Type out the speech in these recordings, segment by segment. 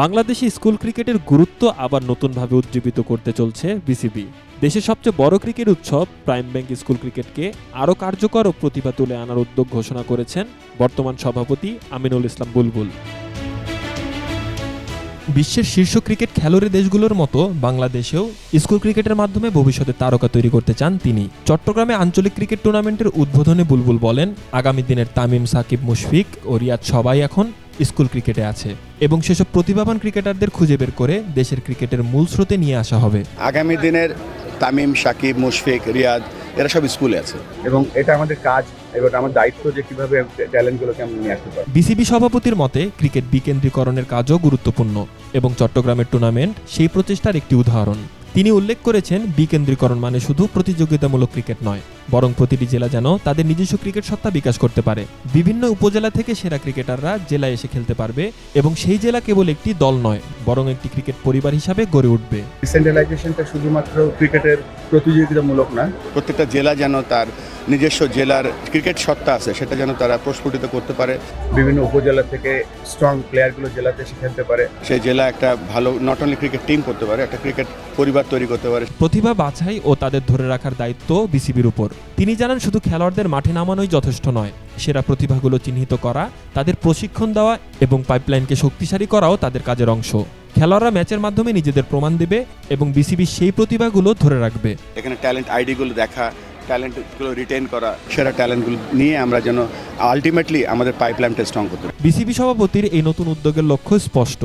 Bangladeshi school ক্রিকেটের গুরুত্ব আবার নতুনভাবে উজ্জীবিত করতে চলছে বিসিবি। দেশের সবচেয়ে বড় ক্রিকেট উৎসব প্রাইম ব্যাংক স্কুল ক্রিকেটকে আরও কার্যকর ও প্রতিভা তুলে আনার উদ্যোগ ঘোষণা করেছেন বর্তমান সভাপতি আমিনুল ইসলাম বুলবুল। বিশ্বের শীর্ষ ক্রিকেট খেলোয়াড়ি দেশগুলোর মতো বাংলাদেশেও স্কুল ক্রিকেটের মাধ্যমে ভবিষ্যতে তারকা তৈরি করতে চান তিনি। চট্টগ্রামে আঞ্চলিক ক্রিকেট টুর্নামেন্টের উদ্বোধনে বুলবুল বলেন, আগামী দিনের তামিম সাকিব মুশফিক ও রিয়াদ সবাই এখন স্কুল ক্রিকেটে আছে এবং সেসব প্রতিভাবান ক্রিকেটারদের খুঁজে বের করে দেশের ক্রিকেটের মূল স্রোতে নিয়ে আসা হবে। আগামী দিনের তামিম সাকিব মুশফিক রিয়াদ এরা সব স্কুলে আছে। এবং এটা আমাদের কাজ এবং আমার দায়িত্ব যে কীভাবে ট্যালেন্টগুলোকে আমরা নিয়ে আসতে পারি বিসিবি সভাপতির মতে ক্রিকেট বিকেন্দ্রীকরণের কাজও গুরুত্বপূর্ণ এবং চট্টগ্রামের টুর্নামেন্ট সেই প্রচেষ্টার একটি উদাহরণ। তিনি উল্লেখ করেছেন বিকেন্দ্রীকরণ মানে শুধু প্রতিযোগিতামূলক ক্রিকেট নয় বরং প্রতিটি জেলা যেন তাদের নিজস্ব ক্রিকেট সত্তা বিকাশ করতে পারে। বিভিন্ন উপজেলা থেকে সেরা ক্রিকেটাররা জেলায় এসে খেলতে পারবে এবং সেই জেলা কেবল একটি দল নয় বরং একটি ক্রিকেট পরিবার হিসাবে গড়ে উঠবে। ডিসেন্ট্রালাইজেশনটা শুধুমাত্র ক্রিকেটের প্রতিযোগিতামূলক না প্রত্যেকটা জেলা যেন তার নিজস্ব জেলার ক্রিকেট সত্তা আছে সেটা যেন তারা প্রস্ফুটিত করতে পারে। বিভিন্ন উপজেলা থেকে স্ট্রং প্লেয়ারগুলো জেলাতে এসে খেলতে পারে। সেই জেলা একটা ভালো নট অনলি ক্রিকেট টিম করতে পারে একটা ক্রিকেট পরিবার তৈরি করতে পারে। প্রতিভা বাছাই ও তাদের ধরে রাখার দায়িত্ব বিসিবির উপর। তিনি জানান শুধু খেলোয়াড়দের মাঠে নামানোই যথেষ্ট নয় সেরা প্রতিভাগুলো চিহ্নিত করা তাদের প্রশিক্ষণ দেওয়া এবং পাইপলাইনকে শক্তিশালী করাও তাদের কাজের অংশ। খেলোয়াড়রা ম্যাচের মাধ্যমে নিজেদের প্রমাণ দেবে এবং বিসিবি সেই প্রতিভাগুলো ধরে রাখবে। এখানে ট্যালেন্ট আইডিগুলো দেখা ট্যালেন্টগুলো রিটেন করা, সেরা ট্যালেন্টগুলো নিয়ে আমরা যেন আলটিমেটলি আমাদের পাইপলাইনটা স্ট্রং করতে বিসিবি সভাপতির এই নতুন উদ্যোগের লক্ষ্য স্পষ্ট।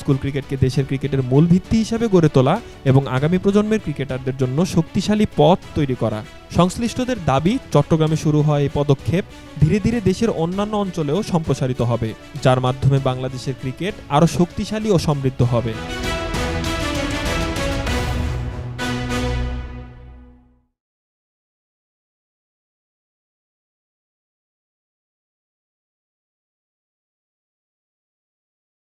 স্কুল ক্রিকেটকে দেশের ক্রিকেটের মূল ভিত্তি হিসাবে গড়ে তোলা এবং আগামী প্রজন্মের ক্রিকেটারদের জন্য শক্তিশালী পথ তৈরি করা। সংশ্লিষ্টদের দাবি, চট্টগ্রামে শুরু হয় এই পদক্ষেপ, ধীরে ধীরে দেশের অন্যান্য অঞ্চলেও সম্প্রসারিত হবে, যার মাধ্যমে বাংলাদেশের ক্রিকেট আরও শক্তিশালী ও সমৃদ্ধ হবে।